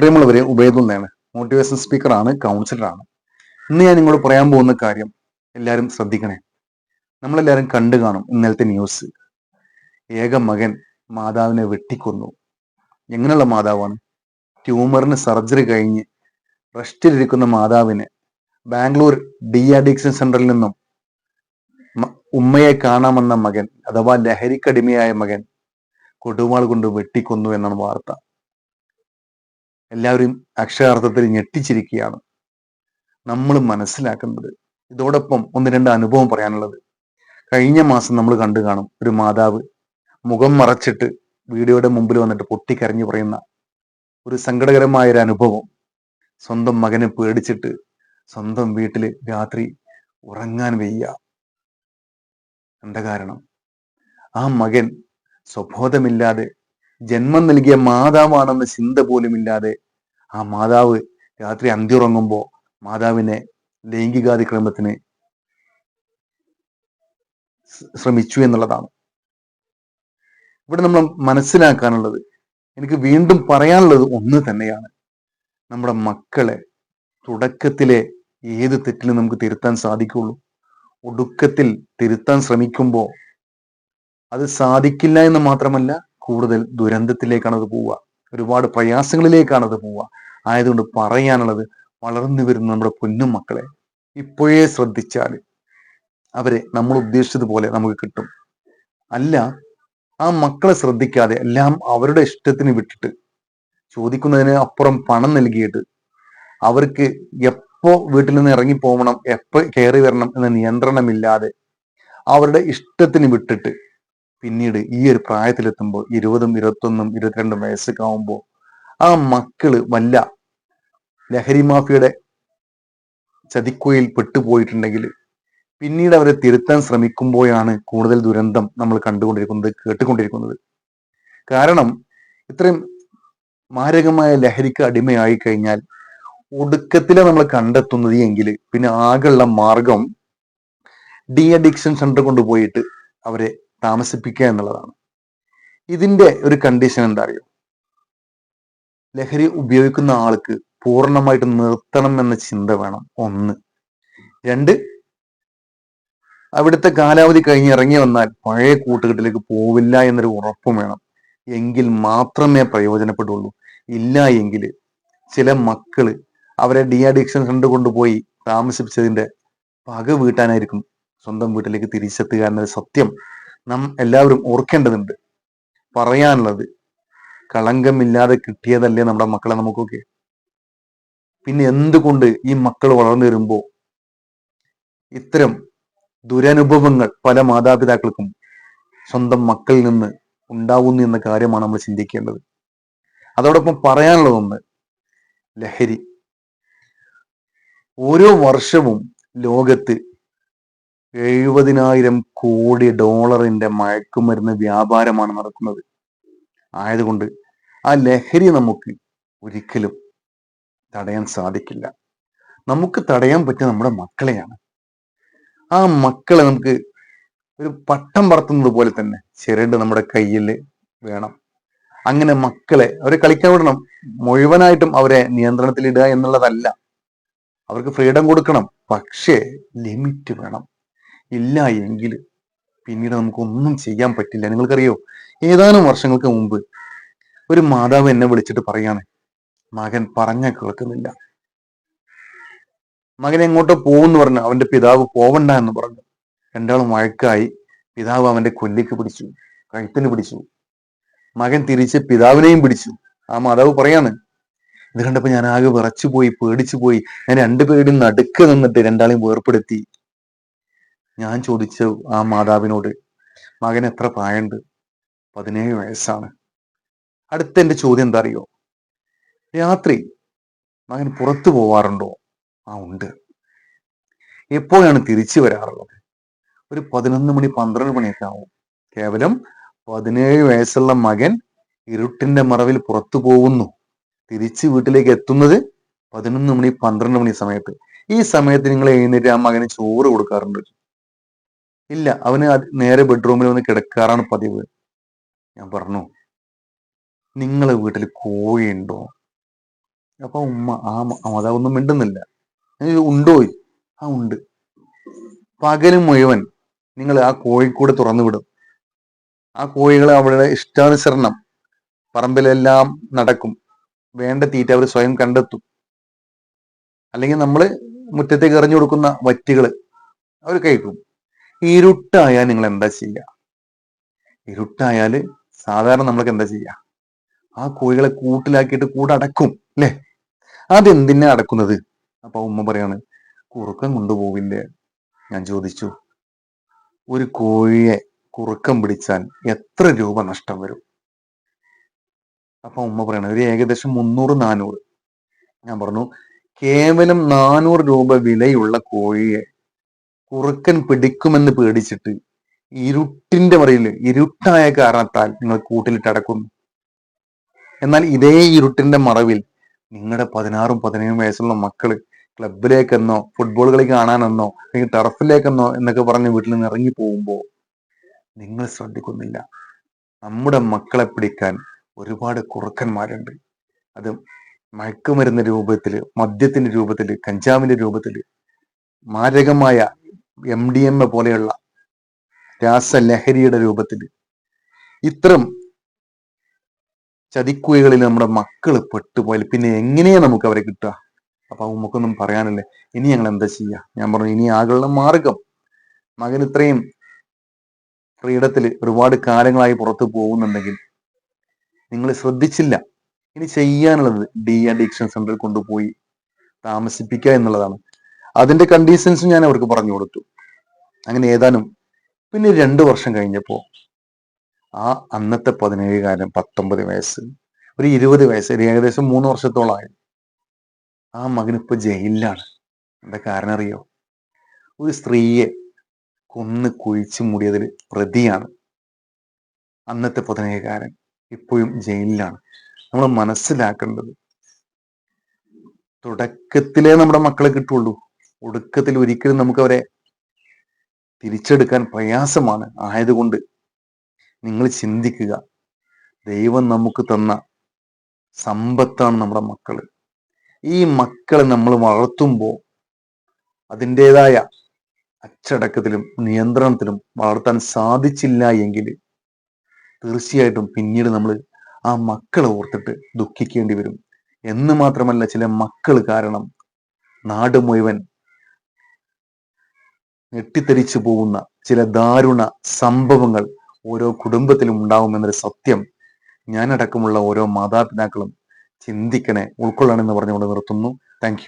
പ്രിയമുള്ളവരെ ഉപയോഗുന്നതാണ് മോട്ടിവേഷൻ സ്പീക്കറാണ് കൗൺസിലറാണ് ഇന്ന് ഞാൻ നിങ്ങളോട് പറയാൻ പോകുന്ന കാര്യം എല്ലാവരും ശ്രദ്ധിക്കണേ. നമ്മളെല്ലാവരും കണ്ടു കാണും ഇന്നലത്തെ ന്യൂസ് ഏക മകൻ മാതാവിനെ വെട്ടിക്കൊന്നു. എങ്ങനെയുള്ള മാതാവാണ്? ട്യൂമറിന് സർജറി കഴിഞ്ഞ് റെസ്റ്റിലിരിക്കുന്ന മാതാവിനെ ബാംഗ്ലൂർ ഡി അഡിക്ഷൻ സെന്ററിൽ നിന്നും ഉമ്മയെ കാണാമെന്ന മകൻ അഥവാ ലഹരിക്കടിമയായ മകൻ കൊടുവാൾ കൊണ്ട് വെട്ടിക്കൊന്നു എന്നാണ് വാർത്ത. എല്ലാവരും അക്ഷരാർത്ഥത്തിൽ ഞെട്ടിച്ചിരിക്കുകയാണ്. നമ്മൾ മനസ്സിലാക്കുന്നത്. ഇതോടൊപ്പം ഒന്ന് രണ്ട് അനുഭവം പറയാനുള്ളത്. കഴിഞ്ഞ മാസം നമ്മൾ കണ്ടു കാണും ഒരു മാതാവ് മുഖം മറച്ചിട്ട് വീഡിയോയുടെ മുമ്പിൽ വന്നിട്ട് പൊട്ടിക്കരഞ്ഞു പറയുന്ന ഒരു സങ്കടകരമായ ഒരു അനുഭവം. സ്വന്തം മകനെ പേടിച്ചിട്ട് സ്വന്തം വീട്ടിൽ രാത്രി ഉറങ്ങാൻ വയ്യ. എന്താ കാരണം? ആ മകൻ സ്വബോധമില്ലാതെ ജന്മം നൽകിയ മാതാവാണെന്ന ചിന്ത പോലുമില്ലാതെ ആ മാതാവ് രാത്രി അന്തിയുറങ്ങുമ്പോൾ മാതാവിനെ ലൈംഗികാതിക്രമത്തിന് ശ്രമിച്ചു എന്നുള്ളതാണ്. ഇവിടെ നമ്മൾ മനസ്സിലാക്കാനുള്ളത് എനിക്ക് വീണ്ടും പറയാനുള്ളത് ഒന്ന് തന്നെയാണ്. നമ്മുടെ മക്കളെ തുടക്കത്തിലെ ഏത് തെറ്റിലും നമുക്ക് തിരുത്താൻ സാധിക്കുള്ളൂ. ഒടുക്കത്തിൽ തിരുത്താൻ ശ്രമിക്കുമ്പോൾ അത് സാധിക്കില്ല എന്ന് മാത്രമല്ല കൂടുതൽ ദുരന്തത്തിലേക്കാണ് അത് പോവുക. ഒരുപാട് പ്രയാസങ്ങളിലേക്കാണ് അത് പോവുക. ആയതുകൊണ്ട് പറയാനുള്ളത് വളർന്നു വരുന്ന നമ്മുടെ പൊന്നും മക്കളെ ഇപ്പോഴേ ശ്രദ്ധിച്ചാൽ അവരെ നമ്മൾ ഉദ്ദേശിച്ചതുപോലെ നമുക്ക് കിട്ടും. അല്ല ആ മക്കളെ ശ്രദ്ധിക്കാതെ എല്ലാം അവരുടെ ഇഷ്ടത്തിന് വിട്ടിട്ട് ചോദിക്കുന്നതിന് അപ്പുറം പണം നൽകിയിട്ട് അവർക്ക് എപ്പോ വീട്ടിൽ നിന്ന് ഇറങ്ങി പോകണം എപ്പോ കയറി വരണം എന്ന നിയന്ത്രണമില്ലാതെ അവരുടെ ഇഷ്ടത്തിന് വിട്ടിട്ട് പിന്നീട് ഈ ഒരു പ്രായത്തിലെത്തുമ്പോൾ ഇരുപതും ഇരുപത്തൊന്നും ഇരുപത്തിരണ്ടും വയസ്സൊക്കെ ആവുമ്പോൾ ആ മക്കൾ വല്ല ലഹരി മാഫിയുടെ ചതിക്കുയിൽ പെട്ടുപോയിട്ടുണ്ടെങ്കിൽ പിന്നീട് അവരെ തിരുത്താൻ ശ്രമിക്കുമ്പോഴാണ് കൂടുതൽ ദുരന്തം നമ്മൾ കണ്ടുകൊണ്ടിരിക്കുന്നത് കേട്ടുകൊണ്ടിരിക്കുന്നത്. കാരണം ഇത്രയും മാരകമായ ലഹരിക്ക് അടിമയായി കഴിഞ്ഞാൽ ഒടുക്കത്തിലെ നമ്മൾ കണ്ടെത്തുന്നത് എങ്കിൽ പിന്നെ ആകെയുള്ള മാർഗം ഡി അഡിക്ഷൻ സെന്റർ കൊണ്ടുപോയിട്ട് അവരെ താമസിപ്പിക്കുക എന്നുള്ളതാണ്. ഇതിന്റെ ഒരു കണ്ടീഷൻ എന്താ അറിയോ ലഹരി ഉപയോഗിക്കുന്ന ആൾക്ക് പൂർണമായിട്ട് നിർത്തണം എന്ന ചിന്ത വേണം. ഒന്ന്. രണ്ട് അവിടുത്തെ കാലാവധി കഴിഞ്ഞ് ഇറങ്ങി വന്നാൽ പഴയ കൂട്ടുകെട്ടിലേക്ക് പോവില്ല എന്നൊരു ഉറപ്പും വേണം. എങ്കിൽ മാത്രമേ പ്രയോജനപ്പെടുള്ളൂ. ഇല്ല എങ്കിൽ ചില മക്കൾ അവരെ ഡി അഡിക്ഷൻ സെന്റർ കൊണ്ടുപോയി താമസിപ്പിച്ചതിന്റെ പക വീട്ടാനായിരിക്കും സ്വന്തം വീട്ടിലേക്ക് തിരിച്ചെത്തുക എന്നൊരു സത്യം നാം എല്ലാവരും ഓർക്കേണ്ടതുണ്ട്. പറയാനുള്ളത് കളങ്കമില്ലാതെ കിട്ടിയതല്ലേ നമ്മുടെ മക്കളെ നമുക്കൊക്കെ? പിന്നെ എന്തുകൊണ്ട് ഈ മക്കൾ വളർന്നു വരുമ്പോ ഇത്തരം ദുരനുഭവങ്ങൾ പല മാതാപിതാക്കൾക്കും സ്വന്തം മക്കളിൽ നിന്ന് ഉണ്ടാവുന്നു എന്ന കാര്യമാണ് നമ്മൾ ചിന്തിക്കേണ്ടത്. അതോടൊപ്പം പറയാനുള്ളതൊന്ന് ലഹരി. ഓരോ വർഷവും ലോകത്ത് എഴുപതിനായിരം കോടി ഡോളറിന്റെ മയക്കുമരുന്ന് വ്യാപാരമാണ് നടക്കുന്നത്. ആയതുകൊണ്ട് ആ ലഹരി നമുക്ക് ഒരിക്കലും തടയാൻ സാധിക്കില്ല. നമുക്ക് തടയാൻ പറ്റിയ നമ്മുടെ മക്കളെയാണ്. ആ മക്കളെ നമുക്ക് ഒരു പട്ടം പറത്തുന്നത് പോലെ തന്നെ ചിരട് നമ്മുടെ കയ്യിൽ വേണം. അങ്ങനെ മക്കളെ അവരെ കളിക്കാൻ വിടണം. മുഴുവനായിട്ടും അവരെ നിയന്ത്രണത്തിലിടുക എന്നുള്ളതല്ല. അവർക്ക് ഫ്രീഡം കൊടുക്കണം. പക്ഷേ ലിമിറ്റ് വേണം. ഇല്ല എങ്കിൽ പിന്നീട് നമുക്കൊന്നും ചെയ്യാൻ പറ്റില്ല. നിങ്ങൾക്കറിയോ? ഏതാനും വർഷങ്ങൾക്ക് മുമ്പ് ഒരു മാതാവ് എന്നെ വിളിച്ചിട്ട് പറയാണ് മകൻ പറഞ്ഞ കേൾക്കുന്നില്ല. മകൻ എങ്ങോട്ടോ പോകുന്നു പറഞ്ഞു. അവന്റെ പിതാവ് പോവണ്ട എന്ന് പറഞ്ഞു. രണ്ടാളും വഴക്കായി പിതാവ് അവന്റെ കൊല്ലിക്ക് പിടിച്ചു കഴുത്തിന് പിടിച്ചു. മകൻ തിരിച്ച് പിതാവിനെയും പിടിച്ചു. ആ മാതാവ് പറയാണ് ഇത് കണ്ടപ്പോ ഞാൻ ആകെ വിറച്ചു പോയി പേടിച്ചു പോയി ഞാൻ രണ്ടുപേരുടെയും നടുക്ക് നിന്നിട്ട് രണ്ടാളെയും വേർപ്പെടുത്തി. ഞാൻ ചോദിച്ചു ആ മാതാവിനോട് മകൻ എത്ര പ്രായമുണ്ട്? പതിനേഴ് വയസ്സാണ്. അടുത്ത എന്റെ ചോദ്യം എന്താ അറിയോ? രാത്രി മകൻ പുറത്തു പോവാറുണ്ടോ? ആ ഉണ്ട്. എപ്പോഴാണ് തിരിച്ചു വരാറുള്ളത്? ഒരു പതിനൊന്ന് മണി പന്ത്രണ്ട് മണിയൊക്കെ ആവും. കേവലം പതിനേഴ് വയസ്സുള്ള മകൻ ഇരുട്ടിന്റെ മറവിൽ പുറത്തു പോകുന്നു. തിരിച്ച് വീട്ടിലേക്ക് എത്തുന്നത് പതിനൊന്ന് മണി പന്ത്രണ്ട് മണി സമയത്ത്. ഈ സമയത്ത് നിങ്ങൾ എഴുന്നേറ്റ് ആ മകന് ചോറ് കൊടുക്കാറുണ്ട്. ഇല്ല അവന് നേരെ ബെഡ്റൂമിൽ വന്ന് കിടക്കാറാണ് പതിവ്. ഞാൻ പറഞ്ഞു നിങ്ങളെ വീട്ടിൽ കോഴിയുണ്ടോ? അപ്പൊ ഉമ്മ ആ മ- മാതാവൊന്നും മിണ്ടുന്നില്ല. ഉണ്ടോ? ആ ഉണ്ട്. പകലും മുഴുവൻ നിങ്ങൾ ആ കോഴിക്കൂടെ തുറന്നു വിടും. ആ കോഴികളെ അവരുടെ ഇഷ്ടാനുസരണം പറമ്പിലെല്ലാം നടക്കും. വേണ്ട തീറ്റ അവർ സ്വയം കണ്ടെത്തും. അല്ലെങ്കിൽ നമ്മൾ മുറ്റത്തേക്ക് എറിഞ്ഞു കൊടുക്കുന്ന വറ്റുകൾ അവർ കഴിക്കും. ഇരുട്ടായാൽ നിങ്ങൾ എന്താ ചെയ്യുക? ഇരുട്ടായാൽ സാധാരണ നമ്മൾക്ക് എന്താ ചെയ്യുക? ആ കോഴികളെ കൂട്ടിലാക്കിയിട്ട് കൂടെ അടക്കും അല്ലേ? അതെന്തിനാ അടക്കുന്നത്? അപ്പൊ ഉമ്മ പറയാണ് കുറുക്കം കൊണ്ടുപോവില്ലേ? ഞാൻ ചോദിച്ചു ഒരു കോഴിയെ കുറുക്കം പിടിച്ചാൽ എത്ര രൂപ നഷ്ടം വരും? അപ്പൊ ഉമ്മ പറയണ ഒരു ഏകദേശം മുന്നൂറ് നാനൂറ്. ഞാൻ പറഞ്ഞു കേവലം നാനൂറ് രൂപ വിലയുള്ള കോഴിയെ കുറുക്കൻ പിടിക്കുമെന്ന് പേടിച്ചിട്ട് ഇരുട്ടിന്റെ മറിയിൽ ഇരുട്ടായ കാരണത്താൽ നിങ്ങൾ കൂട്ടിലിട്ട് അടക്കുന്നു. എന്നാൽ ഇതേ ഇരുട്ടിന്റെ മറവിൽ നിങ്ങളുടെ പതിനാറും പതിനേഴും വയസ്സുള്ള മക്കൾ ക്ലബിലേക്കെന്നോ ഫുട്ബോൾ കളി കാണാനെന്നോ അല്ലെങ്കിൽ ടർഫിലേക്കെന്നോ എന്നൊക്കെ പറഞ്ഞ് വീട്ടിൽ നിന്ന് ഇറങ്ങി പോകുമ്പോ നിങ്ങൾ ശ്രദ്ധിക്കുന്നില്ല. നമ്മുടെ മക്കളെ പിടിക്കാൻ ഒരുപാട് കുറുക്കന്മാരുണ്ട്. അത് മയക്കുമരുന്ന രൂപത്തിൽ മദ്യത്തിന്റെ രൂപത്തിൽ കഞ്ചാവിന്റെ രൂപത്തിൽ മാരകമായ എം ഡി എം എ പോലെയുള്ള രാസലഹരിയുടെ രൂപത്തിൽ ഇത്തരം ചതിക്കുഴികളിൽ നമ്മുടെ മക്കൾ പെട്ടുപോയാൽ പിന്നെ എങ്ങനെയാ നമുക്ക് അവരെ കിട്ടുക? അപ്പൊ നമുക്കൊന്നും പറയാനല്ലേ? ഇനി ഞങ്ങൾ എന്താ ചെയ്യുക ഞാൻ പറഞ്ഞു ഇനി ആകെയുള്ള മാർഗം. മകൻ ഇത്രയും ഫ്രീഡത്തിൽ ഒരുപാട് കാലങ്ങളായി പുറത്തു പോകുന്നുണ്ടെങ്കിൽ നിങ്ങൾ ശ്രദ്ധിച്ചില്ല. ഇനി ചെയ്യാനുള്ളത് ഡി അഡിക്ഷൻ സെന്ററിൽ കൊണ്ടുപോയി താമസിപ്പിക്കുക എന്നുള്ളതാണ്. അതിന്റെ കണ്ടീഷൻസും ഞാൻ അവർക്ക് പറഞ്ഞു കൊടുത്തു. അങ്ങനെ ഏതാനും പിന്നെ രണ്ടു വർഷം കഴിഞ്ഞപ്പോ ആ അന്നത്തെ പതിനേഴുകാരൻ പത്തൊമ്പത് വയസ്സ് ഒരു ഇരുപത് വയസ്സ് ഏകദേശം മൂന്ന് വർഷത്തോളമായി ആ മകൻ ഇപ്പൊ ജയിലിലാണ്. എന്താ കാരണം അറിയോ? ഒരു സ്ത്രീയെ കൊന്ന് കുഴിച്ചു മൂടിയതിൽ പ്രതിയാണ് അന്നത്തെ പതിനേഴുകാരൻ ഇപ്പോഴും ജയിലിലാണ്. നമ്മൾ മനസ്സിലാക്കേണ്ടത് തുടക്കത്തിലേ നമ്മുടെ മക്കളെ കിട്ടുള്ളൂ. ഒടുക്കത്തിൽ ഒരിക്കലും നമുക്ക് അവരെ തിരിച്ചെടുക്കാൻ പ്രയാസമാണ്. ആയതുകൊണ്ട് നിങ്ങൾ ചിന്തിക്കുക. ദൈവം നമുക്ക് തന്ന സമ്പത്താണ് നമ്മുടെ മക്കൾ ഈ മക്കളെ നമ്മൾ വളർത്തുമ്പോൾ അതിന്റെതായ അച്ചടക്കത്തിലും നിയന്ത്രണത്തിലും വളർത്താൻ സാധിച്ചില്ല എങ്കിൽ തീർച്ചയായിട്ടും പിന്നീട് നമ്മൾ ആ മക്കളെ ഓർത്തിട്ട് ദുഃഖിക്കേണ്ടി വരും. എന്ന് മാത്രമല്ല ചില മക്കൾ കാരണം നാട് മുഴുവൻ ഞെട്ടിത്തെറിച്ചു പോകുന്ന ചില ദാരുണ സംഭവങ്ങൾ ഓരോ കുടുംബത്തിലും ഉണ്ടാവുമെന്നൊരു സത്യം ഞാനടക്കമുള്ള ഓരോ മാതാപിതാക്കളും ചിന്തിക്കണേ ഉൾക്കൊള്ളണമെന്ന് പറഞ്ഞുകൊണ്ട് നിർത്തുന്നു. താങ്ക്